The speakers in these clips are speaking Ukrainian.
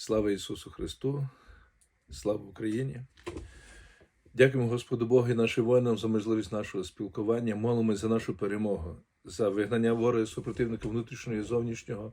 Слава Ісусу Христу, слава Україні. Дякуємо Господу Богу і нашим воїнам за можливість нашого спілкування. Молимось за нашу перемогу, за вигнання ворога супротивника внутрішнього і зовнішнього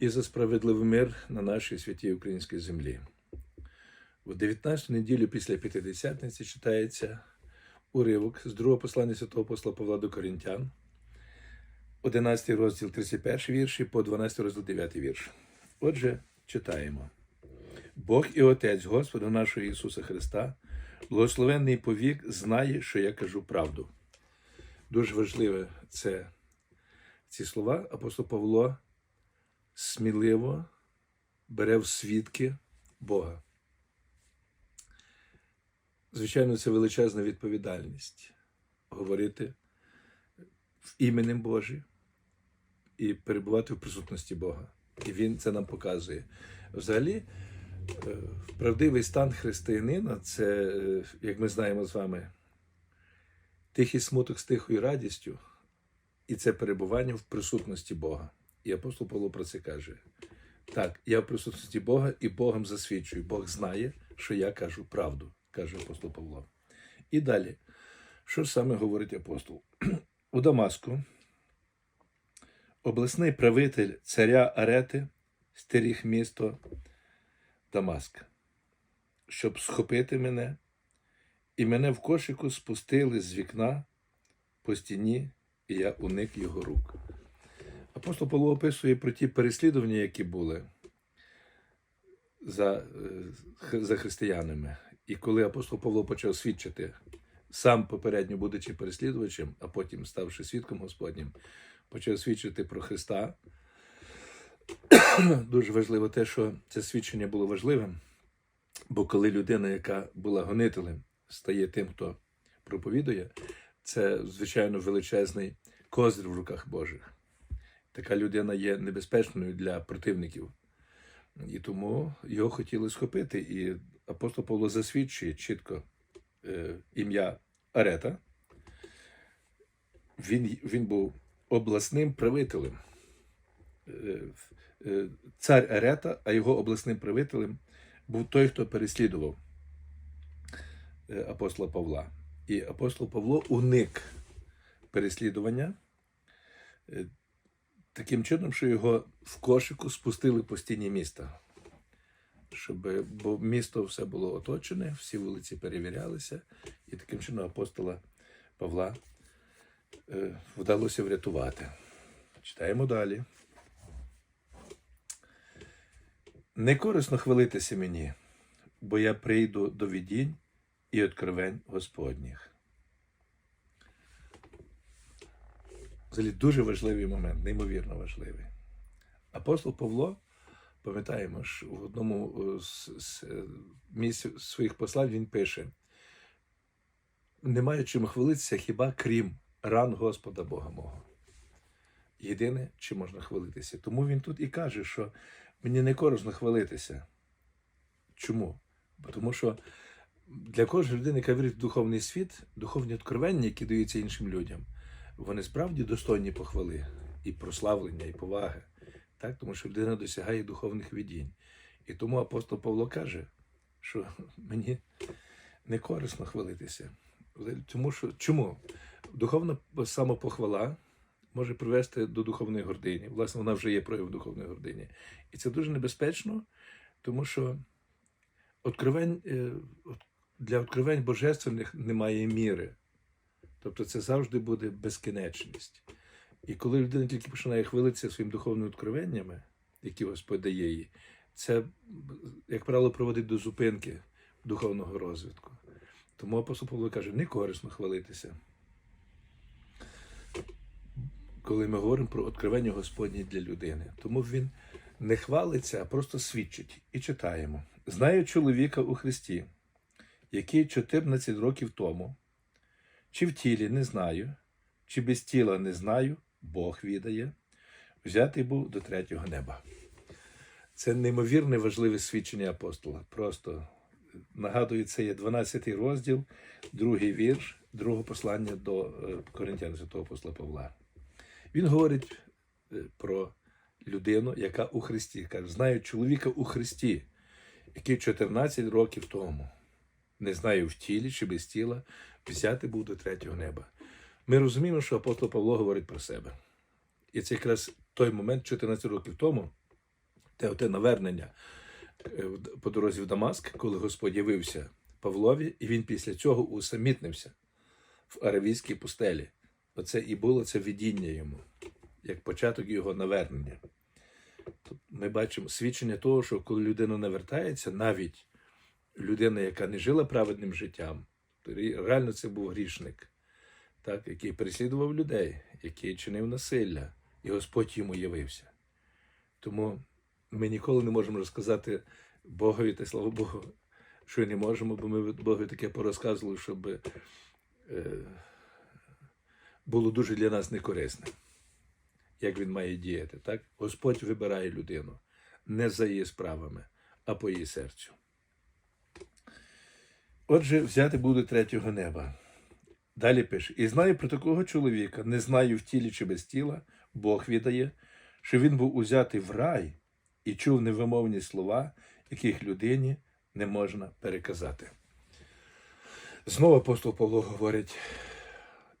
і за справедливий мир на нашій святій українській землі. В 19 неділю після П'ятидесятниці читається уривок з другого послання святого апостола Павла до Коринтян, 11 розділ 31 вірш і по 12 розділ 9 вірш. Отже, читаємо. Бог і Отець Господа нашого Ісуса Христа, благословенний повік, знає, що я кажу правду. Дуже важливе це ці слова. Апостол Павло сміливо бере в свідки Бога. Звичайно, це величезна відповідальність говорити в іменем Божі і перебувати в присутності Бога. І Він це нам показує. Взагалі, е, правдивий стан християнина це, е, як ми знаємо з вами, тихий смуток з тихою радістю, і це перебування в присутності Бога. І апостол Павло про це каже. Так, я в присутності Бога і Богом засвідчую. Бог знає, що я кажу правду, каже апостол Павло. І далі, що саме говорить апостол? У Дамаску обласний правитель царя Арети стеріг місто Дамаск, щоб схопити мене, і мене в кошику спустили з вікна по стіні, і я уник його рук. Апостол Павло описує про ті переслідування, які були за, е, за християнами. І коли апостол Павло почав свідчити, сам попередньо будучи переслідувачем, а потім ставши свідком Господнім, почав свідчити про Христа. Дуже важливо те, що це свідчення було важливим, бо коли людина, яка була гонителем, стає тим, хто проповідує, це, звичайно, величезний козир в руках Божих. Така людина є небезпечною для противників. І тому його хотіли схопити. І апостол Павло засвідчує чітко е, ім'я Арета. Він, він був обласним правителем. Е, е, Цар Арета, а його обласним правителем був той, хто переслідував е, апостола Павла. І апостол Павло уник переслідування таким чином, що його в кошику спустили по стіні міста. Щоб, бо місто все було оточене, всі вулиці перевірялися, і таким чином апостола Павла вдалося врятувати. Читаємо далі. Не корисно хвалитися мені, бо я прийду до видінь і откровень Господніх. Взагалі дуже важливий момент, неймовірно важливий. Апостол Павло, пам'ятаємо, що в одному е, з, з е, місць своїх послань він пише: немає чим хвалитися хіба крім ран Господа Бога мого. Єдине, чим можна хвалитися. Тому він тут і каже, що мені не корисно хвалитися. Чому? Бо Тому що для кожної людини, яка вірить в духовний світ, духовні откровення, які даються іншим людям, вони справді достойні похвали і прославлення, і поваги, так? тому що людина досягає духовних видінь. І тому апостол Павло каже, що мені не корисно хвалитися. Тому що чому? Духовна самопохвала може привести до духовної гордині. Власне, вона вже є прояв духовної гордині. І це дуже небезпечно, тому що откровень, е, для откровень божественних немає міри. Тобто це завжди буде безкінечність. І коли людина тільки починає хвалитися своїми духовними откровеннями, які Господь дає їй, це, як правило, проводить до зупинки духовного розвитку. Тому апостол Павло каже, не корисно хвалитися. Коли ми говоримо про откровення Господнє для людини. Тому він не хвалиться, а просто свідчить. І читаємо: знаю чоловіка у Христі, який 14 років тому. Чи в тілі не знаю, чи без тіла не знаю, Бог відає, взятий був до третього неба. Це неймовірне важливе свідчення апостола. Просто нагадую, це є 12 розділ, другий вірш, другого послання до е, Коринтян Святого апостола Павла. Він говорить е, про людину, яка у Христі. Каже, знаю чоловіка у Христі, який 14 років тому, не знаю в тілі чи без тіла, взяти був до третього неба. Ми розуміємо, що апостол Павло говорить про себе. І це якраз той момент, 14 років тому, те оте навернення по дорозі в Дамаск, коли Господь явився Павлові, і він після цього усамітнився в Аравійській пустелі. Оце і було це видіння йому, як початок його навернення. Ми бачимо свідчення того, що коли людина навертається, навіть людина, яка не жила праведним життям, то реально це був грішник, так, який переслідував людей, який чинив насилля, і Господь йому явився. Тому ми ніколи не можемо розказати Богові, та слава Богу, що не можемо, бо ми Богові таке порозказували, щоб е, було дуже для нас некорисне, як він має діяти. Так? Господь вибирає людину не за її справами, а по її серцю. Отже, взяти буде третього неба. Далі пише: І знаю про такого чоловіка, не знаю в тілі чи без тіла, Бог віддає, що він був узятий в рай і чув невимовні слова, яких людині не можна переказати. Знову апостол Павло говорить,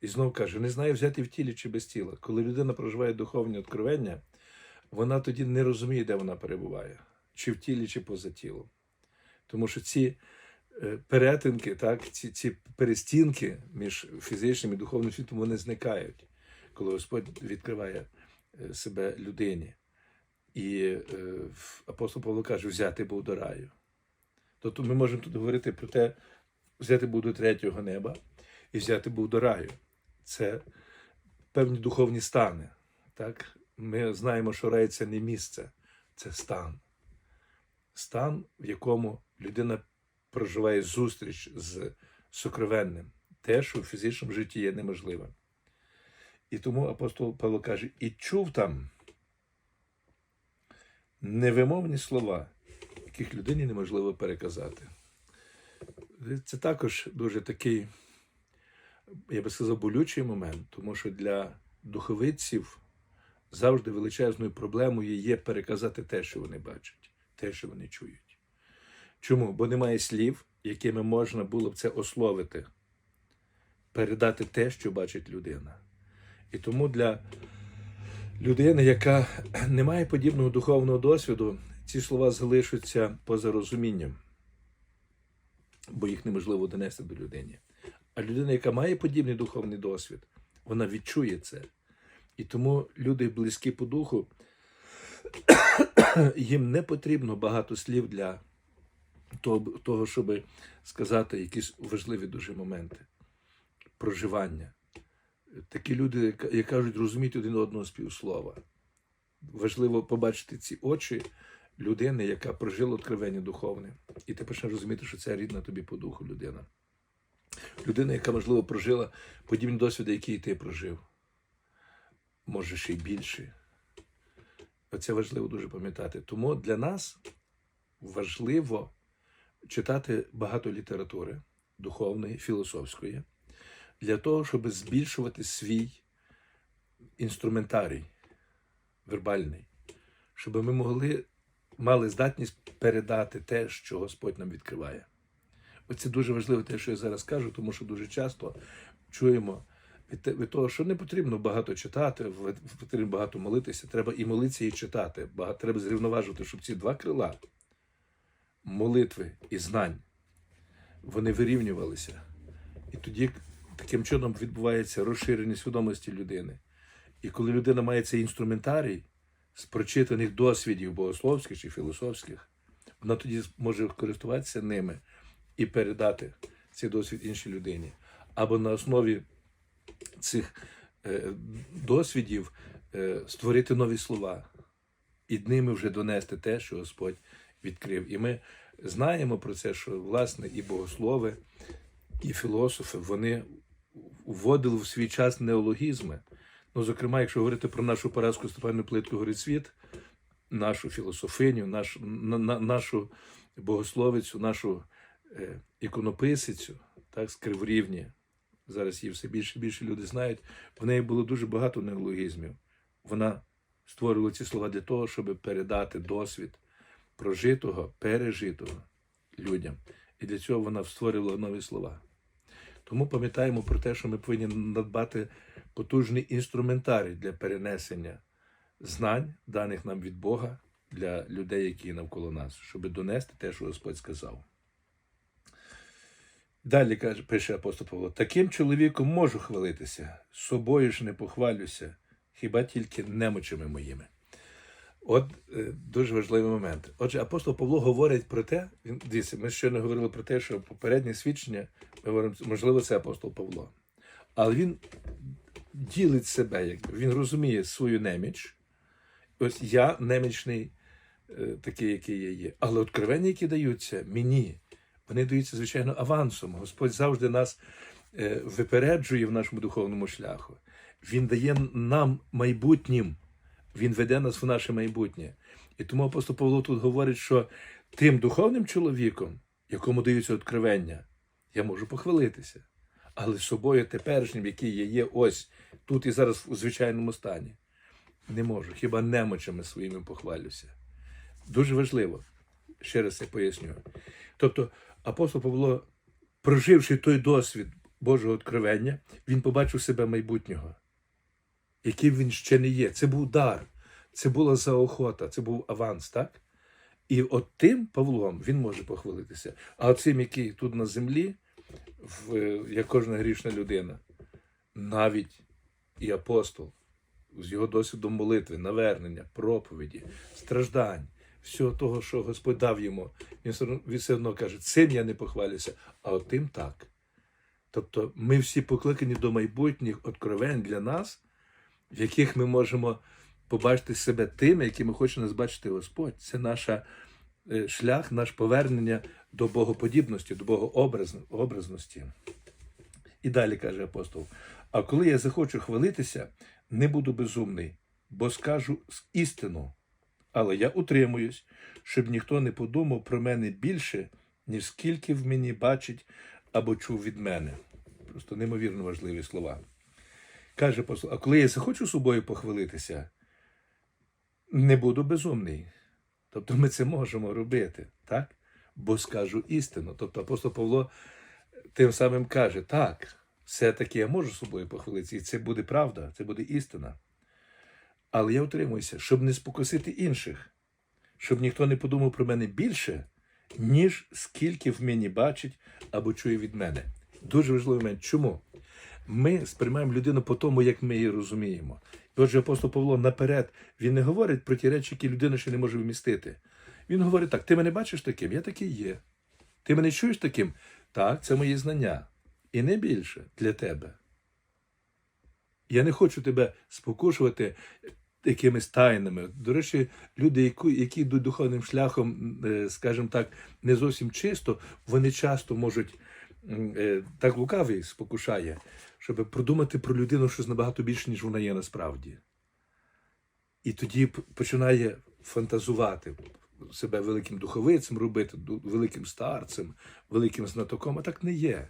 і знову каже: не знаю взяти в тілі чи без тіла. Коли людина проживає духовні откровення, вона тоді не розуміє, де вона перебуває, чи в тілі, чи поза тілом. Тому що ці е, перетинки, так, ці, ці перестінки між фізичним і духовним світом вони зникають, коли Господь відкриває е, себе людині. І е, апостол Павло каже, взяти був до раю. Тобто ми можемо тут говорити про те, взяти був до третього неба і взяти був до раю. Це певні духовні стани. Так? Ми знаємо, що рай це не місце, це стан. Стан, в якому людина проживає зустріч з сокровенним, те, що в фізичному житті є неможливим. І тому апостол Павло каже: і чув там невимовні слова, яких людині неможливо переказати. Це також дуже такий, я би сказав, болючий момент, тому що для духовиців завжди величезною проблемою є переказати те, що вони бачать, те, що вони чують. Чому? Бо немає слів, якими можна було б це ословити, передати те, що бачить людина. І тому для людини, яка не має подібного духовного досвіду, ці слова залишаться поза розумінням, бо їх неможливо донести до людини. А людина, яка має подібний духовний досвід, вона відчує це. І тому люди близькі по духу, їм не потрібно багато слів для того, щоб сказати якісь важливі дуже моменти проживання. Такі люди, як кажуть, розуміють один одного з півслова. Важливо побачити ці очі людини, яка прожила откровення духовне, і ти почнеш розуміти, що це рідна тобі по духу людина. Людина, яка, можливо, прожила подібні досвіди, які і ти прожив. Може, ще й більше. Оце важливо дуже пам'ятати. Тому для нас важливо читати багато літератури духовної, філософської, для того, щоб збільшувати свій інструментарій вербальний, щоб ми могли мали здатність передати те, що Господь нам відкриває. Оце дуже важливо, те, що я зараз кажу, тому що дуже часто чуємо від, того, що не потрібно багато читати, потрібно багато молитися. Треба і молитися, і читати. Треба зрівноважувати, щоб ці два крила молитви і знань вони вирівнювалися. І тоді таким чином відбувається розширення свідомості людини. І коли людина має цей інструментарій з прочитаних досвідів богословських чи філософських, вона тоді може користуватися ними і передати цей досвід іншій людині. Або на основі цих е, досвідів е, створити нові слова і ними вже донести те, що Господь відкрив. І ми знаємо про це, що власне і богослови, і філософи вони вводили в свій час неологізми. Ну, зокрема, якщо говорити про нашу поразку Степану Плитку Горицвіт, нашу філософиню, наш, на, на, нашу богословицю, нашу е, іконописицю, так, з Криворівні, зараз її все більше і більше люди знають, в неї було дуже багато неологізмів. Вона створювала ці слова для того, щоб передати досвід прожитого, пережитого людям. І для цього вона створювала нові слова. Тому пам'ятаємо про те, що ми повинні надбати потужний інструментарій для перенесення знань, даних нам від Бога, для людей, які навколо нас, щоб донести те, що Господь сказав. Далі каже, пише апостол Павло: таким чоловіком можу хвалитися, собою ж не похвалюся, хіба тільки немочами моїми. От е, дуже важливий момент. Отже, апостол Павло говорить про те, він дивіться, ми не говорили про те, що попереднє свідчення, ми говоримо, можливо, це апостол Павло. Але він ділить себе, якби він розуміє свою неміч. Ось я немічний, е, такий, який я є. Але откровення, які даються мені, вони даються, звичайно, авансом. Господь завжди нас е, випереджує в нашому духовному шляху. Він дає нам майбутнім. Він веде нас в наше майбутнє. І тому апостол Павло тут говорить, що тим духовним чоловіком, якому даються откровення, я можу похвалитися. Але собою теперішнім, який я є ось тут і зараз у звичайному стані, не можу. Хіба немочами своїми похвалюся. Дуже важливо, ще раз це поясню. Тобто, апостол Павло, проживши той досвід Божого откровення, він побачив себе майбутнього яким він ще не є. Це був дар, це була заохота, це був аванс, так? І от тим Павлом він може похвалитися. А цим, який тут на землі, в, як кожна грішна людина, навіть і апостол, з його досвідом молитви, навернення, проповіді, страждань, всього того, що Господь дав йому, він все одно, каже, цим я не похвалюся, а от тим так. Тобто ми всі покликані до майбутніх откровень для нас, в яких ми можемо побачити себе тими, якими хоче нас бачити Господь. Це наш шлях, наш повернення до богоподібності, до богообразності. І далі каже апостол: а коли я захочу хвалитися, не буду безумний, бо скажу істину. Але я утримуюсь, щоб ніхто не подумав про мене більше, ніж скільки в мені бачить або чув від мене. Просто неймовірно важливі слова. Каже апостол, а коли я захочу собою похвалитися, не буду безумний. Тобто ми це можемо робити, так? Бо скажу істину. Тобто апостол Павло тим самим каже, так, все-таки я можу собою похвалитися, і це буде правда, це буде істина. Але я утримуюся, щоб не спокусити інших, щоб ніхто не подумав про мене більше, ніж скільки в мені бачить або чує від мене. Дуже важливий момент. Чому? Ми сприймаємо людину по тому, як ми її розуміємо. І отже, апостол Павло наперед він не говорить про ті речі, які людина ще не може вмістити. Він говорить так: ти мене бачиш таким, я такий є. Ти мене чуєш таким? Так, це мої знання. І не більше для тебе. Я не хочу тебе спокушувати якимись тайнами. До речі, люди, які, які йдуть духовним шляхом, е, скажімо так, не зовсім чисто, вони часто можуть е, так лукавий спокушає, щоб продумати про людину щось набагато більше, ніж вона є насправді. І тоді починає фантазувати себе великим духовицем робити, великим старцем, великим знатоком, а так не є.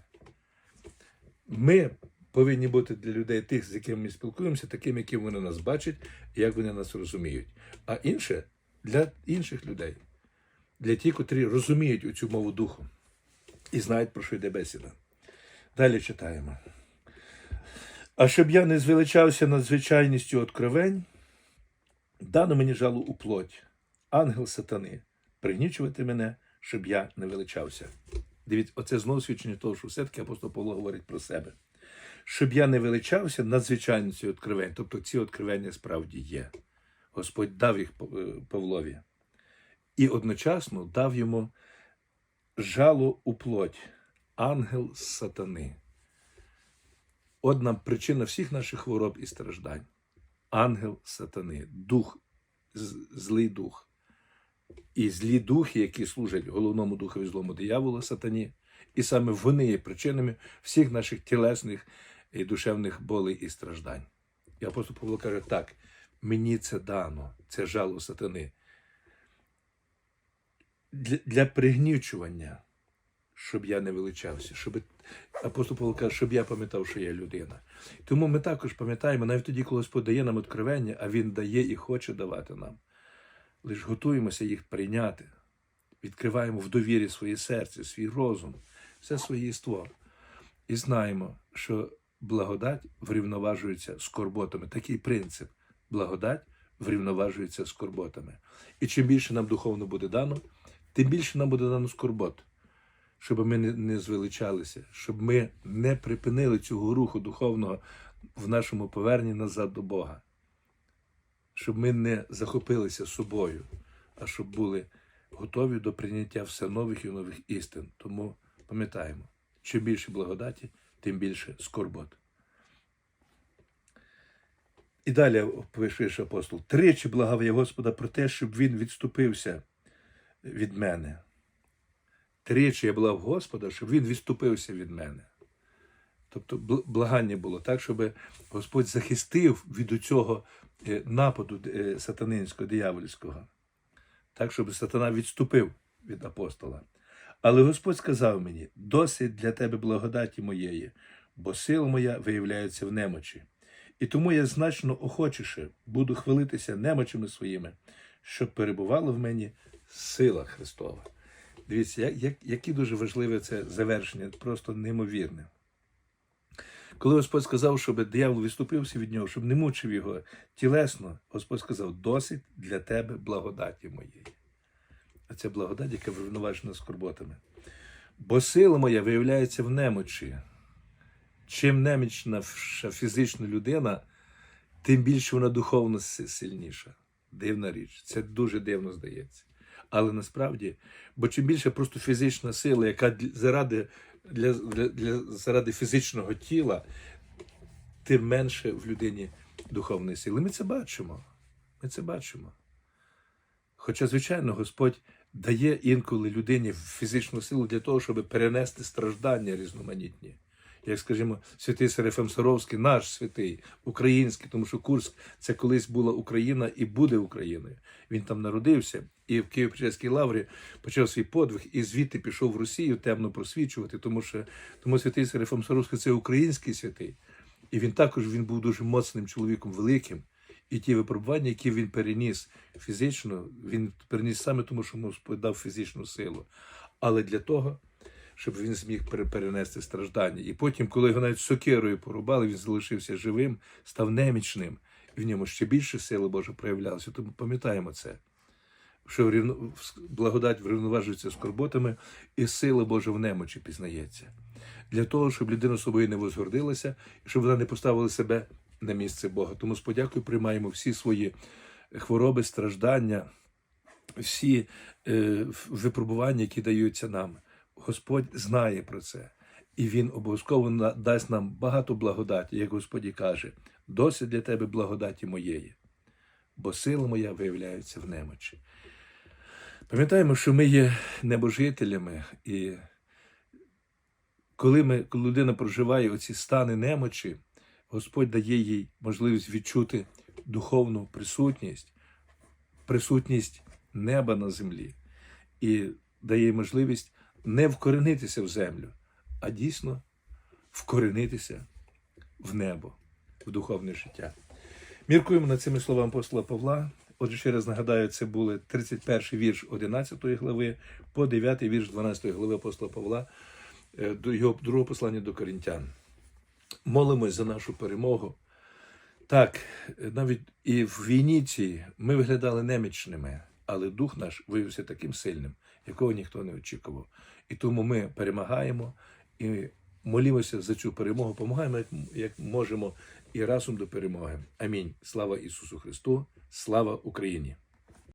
Ми повинні бути для людей тих, з якими ми спілкуємося, такими, яким вони нас бачать і як вони нас розуміють. А інше для інших людей, для тих, котрі розуміють цю мову духу і знають, про що йде бесіда. Далі читаємо. А щоб я не звеличався над звичайністю откровень, дано мені жалу у плоть, ангел сатани, пригнічувати мене, щоб я не величався. Дивіться, оце знову свідчення того, що все-таки апостол Павло говорить про себе. Щоб я не величався надзвичайністю откровень, тобто ці откровення справді є. Господь дав їх Павлові. І одночасно дав йому жало у плоть, ангел сатани. Одна причина всіх наших хвороб і страждань. Ангел сатани, дух, злий дух. І злі духи, які служать головному духові злому дияволу сатані, і саме вони є причинами всіх наших тілесних і душевних болей і страждань. І апостол Павло каже: так, мені це дано, це жало сатани. Для пригнічування, щоб я не величався, щоб апостол Павло каже, щоб я пам'ятав, що я людина. Тому ми також пам'ятаємо, навіть тоді, коли Господь дає нам откровення, а Він дає і хоче давати нам. Лиш готуємося їх прийняти, відкриваємо в довірі своє серце, свій розум, все своє єство. І знаємо, що благодать врівноважується скорботами. Такий принцип. Благодать врівноважується скорботами. І чим більше нам духовно буде дано, тим більше нам буде дано скорбот, щоб ми не, звеличалися, щоб ми не припинили цього руху духовного в нашому поверненні назад до Бога, щоб ми не захопилися собою, а щоб були готові до прийняття все нових і нових істин. Тому пам'ятаємо, чим більше благодаті, тим більше скорбот. І далі пише апостол: тричі благав я Господа про те, щоб він відступився від мене. Тричі я благав Господа, щоб він відступився від мене. Тобто благання було так, щоб Господь захистив від цього нападу е, сатанинського, диявольського, так, щоб сатана відступив від апостола. Але Господь сказав мені: досить для тебе благодаті моєї, бо сила моя виявляється в немочі. І тому я значно охочіше буду хвалитися немочами своїми, щоб перебувала в мені сила Христова. Дивіться, як, як, які дуже важливе це завершення, просто неймовірне. Коли Господь сказав, щоб диявол відступився від нього, щоб не мучив його тілесно, Господь сказав: досить для тебе благодаті моєї. А це благодать, яка врівноважена скорботами. Бо сила моя виявляється в немочі. Чим немічна фізична людина, тим більше вона духовно сильніша. Дивна річ. Це дуже дивно здається. Але насправді, бо чим більше просто фізична сила, яка заради, для, для, заради фізичного тіла, тим менше в людині духовної сили. Ми це бачимо. Ми це бачимо. Хоча, звичайно, Господь дає інколи людині фізичну силу для того, щоб перенести страждання різноманітні. Як, скажімо, святий Серафим Саровський, наш святий, український, тому що Курськ це колись була Україна і буде Україною. Він там народився і в Києво-Печерській лаврі почав свій подвиг і звідти пішов в Росію темно просвічувати, тому що тому святий Серафим Саровський це український святий. І він також він був дуже моцним чоловіком, великим. І ті випробування, які він переніс фізично, він переніс саме тому, що йому дав фізичну силу. Але для того, щоб він зміг перенести страждання. І потім, коли його навіть сокирою порубали, він залишився живим, став немічним, і в ньому ще більше сили Божа проявлялася. Тому пам'ятаємо це. Що благодать врівноважується скорботами, і сила Божа в немочі пізнається. Для того, щоб людина собою не возгордилася, і щоб вона не поставила себе на місце Бога. Тому сподякую, приймаємо всі свої хвороби, страждання, всі е, випробування, які даються нам. Господь знає про це. І Він обов'язково дасть нам багато благодаті, як Господь каже, досить для тебе благодаті моєї, бо сила моя виявляється в немочі. Пам'ятаємо, що ми є небожителями, і коли, ми, коли людина проживає оці стани немочі, Господь дає їй можливість відчути духовну присутність, присутність неба на землі, і дає можливість не вкоренитися в землю, а дійсно вкоренитися в небо, в духовне життя. Міркуємо над цими словами апостола Павла. Отже, ще раз нагадаю, це були 31 вірш 11 глави по 9 вірш 12 глави апостола Павла, е, до його другого послання до корінтян. Молимось за нашу перемогу. Так, навіть і в війні цій ми виглядали немічними, але дух наш виявився таким сильним, якого ніхто не очікував. І тому ми перемагаємо і молімося за цю перемогу, допомагаємо, як, можемо, і разом до перемоги. Амінь. Слава Ісусу Христу, слава Україні!